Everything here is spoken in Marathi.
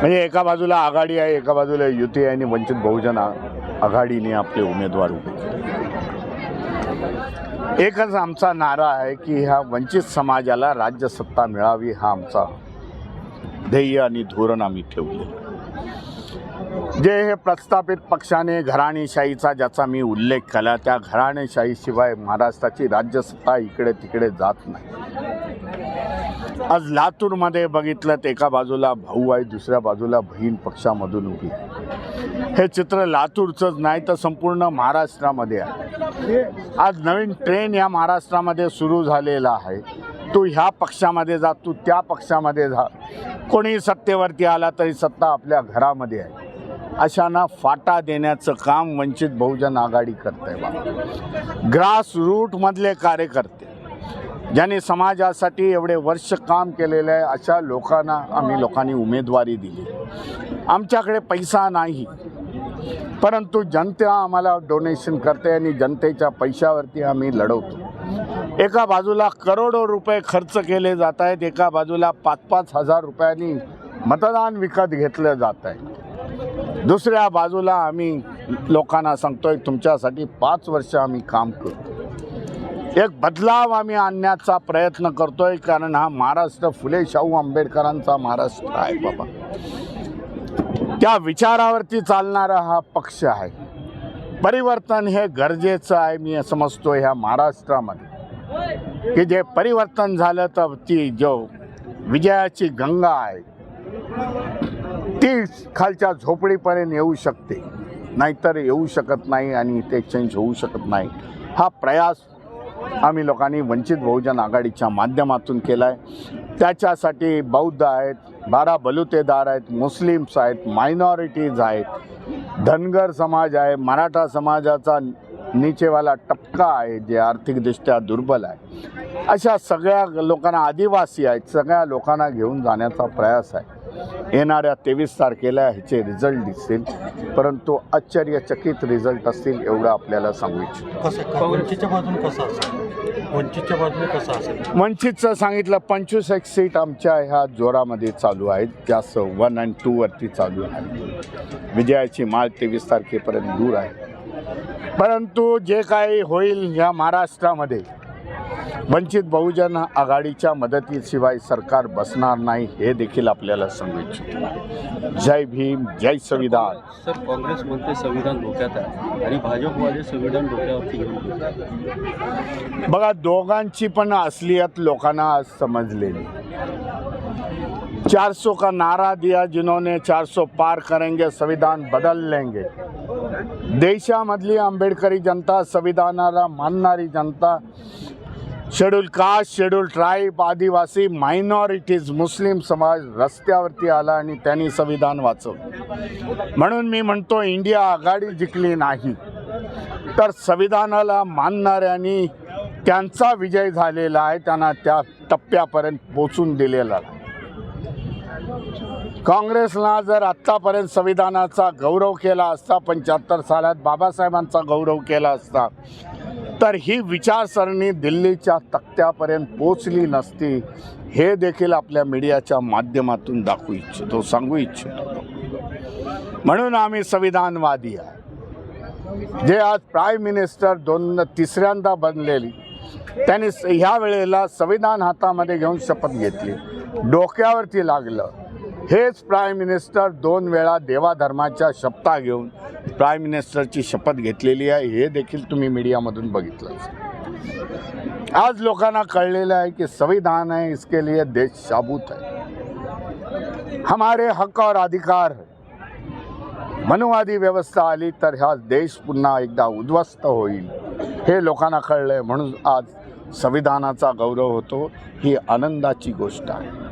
म्हणजे एका बाजूला आघाडी आहे एका बाजूला युती आहे आणि वंचित बहुजन आघाडीने आपले उमेदवार उभे एकच आमचा नारा आहे की ह्या वंचित समाजाला राज्यसत्ता मिळावी हा आमचा ध्येय आणि धोरण आम्ही ठेवले. जे हे प्रस्थापित पक्षाने घराणेशाहीचा ज्याचा मी उल्लेख केला त्या घराणेशाहीशिवाय महाराष्ट्राची राज्यसत्ता इकडे तिकडे जात नाही. आज लातूरमध्ये बघितलं तर एका बाजूला भाऊ आहे दुसऱ्या बाजूला बहीण पक्षामधून उभी हे चित्र लातूरचंच नाही तर संपूर्ण महाराष्ट्रामध्ये आहे. आज नवीन ट्रेन या महाराष्ट्रामध्ये सुरू झालेला आहे. तू ह्या पक्षामध्ये जा तू त्या पक्षामध्ये जा. कोणी सत्तेवरती आला तरी सत्ता आपल्या घरामध्ये आहे. अशांना फाटा देण्याचं काम वंचित बहुजन आघाडी करते बा. ग्रास रूटमधले कार्यकर्ते. ज्यांनी समाजासाठी एवढे वर्ष काम केलेलं आहे अशा लोकांना आम्ही लोकांनी उमेदवारी दिली. आमच्याकडे पैसा नाही परंतु जनता आम्हाला डोनेशन करते आणि जनतेच्या पैशावरती आम्ही लढवतो. एका बाजूला करोडो रुपये खर्च केले जात आहेत एका बाजूला पाच पाच हजार रुपयांनी मतदान विकत घेतलं जात आहे. दुसऱ्या बाजूला आम्ही लोकांना सांगतोय तुमच्यासाठी पाच वर्ष आम्ही काम करू. एक बदलाव आम्ही आणण्याचा प्रयत्न करतोय कारण हा महाराष्ट्र फुले शाहू आंबेडकरांचा महाराष्ट्र आहे बाबा. त्या विचारावरती चालणारा हा पक्ष आहे. परिवर्तन हे गरजेचं आहे मी समजतो ह्या महाराष्ट्रामध्ये. की जे परिवर्तन झालं तर ती जो विजयाची गंगा आहे ती खालच्या झोपडीपर्यंत येऊ शकते. नाहीतर येऊ शकत नाही आणि ते चेंज होऊ शकत नाही. हा प्रयास आम्ही लोकांनी वंचित बहुजन आघाडीच्या माध्यमातून केला आहे त्याच्यासाठी बौद्ध आहेत बारा बलुतेदार आहेत मुस्लिम्स आहेत मायनॉरिटीज आहेत. धनगर समाज आहे मराठा समाजाचा निचेवाला टप्का आहे जे आर्थिकदृष्ट्या दुर्बल आहे. अशा सगळ्या लोकांना आदिवासी आहेत सगळ्या लोकांना घेऊन जाण्याचा प्रयास आहे. येणाऱ्या तेवीस तारखेला ह्याचे रिझल्ट दिसतील परंतु आश्चर्यचकित रिझल्ट असतील एवढं आपल्याला सांगू इच्छितो. कसं बाजूने कसं असेल? वंचितच्या बाजूने कसं असेल? वंचितचं सांगितलं पंचवीस एक सीट आमच्या ह्या जोरामध्ये चालू आहेत. जास्त वन अँड टूवरती चालू आहे. विजयाची माळ तेवीस तारखेपर्यंत दूर आहे. परंतु जे काही होईल ह्या महाराष्ट्रामध्ये वंचित बहुजन आघाडीच्या मदतीशिवाय सरकार बसणार नाही हे देखील आपल्याला सांगू इच्छितो. जय भीम जय संविधान. सर काँग्रेस म्हणते संविधान धोक्यात आहे आणि भाजपवाले संविधान घेऊन बोलतात. बघा दोघांची पण असलियत लोकांना आज समजलेली. 400 का नारा दिया जिन्होंने 400 पार करेंगे संविधान बदल लेंगे। देशामधली आंबेडकरी जनता संविधानाला मानणारी जनता शेड्यूल कास्ट शेड्यूल ट्राईब आदिवासी मायनॉरिटीज मुस्लिम समाज रस्त्यावरती आला आणि त्यांनी संविधान वाचवलं. म्हणून मी म्हणतो इंडिया आघाडी जिंकली नाही तर संविधानाला मानणाऱ्यांनी त्यांचा विजय झालेला आहे त्यांना त्या टप्प्यापर्यंत पोचून दिलेला आहे काँग्रेसला जर आत्तापर्यंत संविधानाचा गौरव केला असता पंच्याहत्तर सालात बाबासाहेबांचा गौरव केला असता तर ही विचारसरणी दिल्लीच्या तक्त्यापर्यंत पोचली नसती हे देखील आपल्या मीडियाच्या माध्यमातून दाखवू इच्छितो सांगू इच्छितो. म्हणून आम्ही संविधानवादी आहे जे आज प्राईम मिनिस्टर दोन तिसऱ्यांदा बनलेली त्यांनी ह्या वेळेला संविधान हातामध्ये घेऊन शपथ घेतली. डोक्यावरती लागलं. हेच प्राईम मिनिस्टर दोन वेळा देवाधर्माच्या शपथा घेऊन प्राईम मिनिस्टरची शपथ घेतलेली आहे. हे देखील तुम्ही मीडियामधून बघितलं आज लोकांना कळलेलं आहे की संविधान है इसके लिए देश शाबूत है हमारे हक और अधिकार मनुवादी व्यवस्था आली तर हा देश पुन्हा एकदा उद्ध्वस्त होईल. हे लोकांना कळलं आहे म्हणून आज संविधानाचा गौरव होतो ही आनंदाची गोष्ट आहे.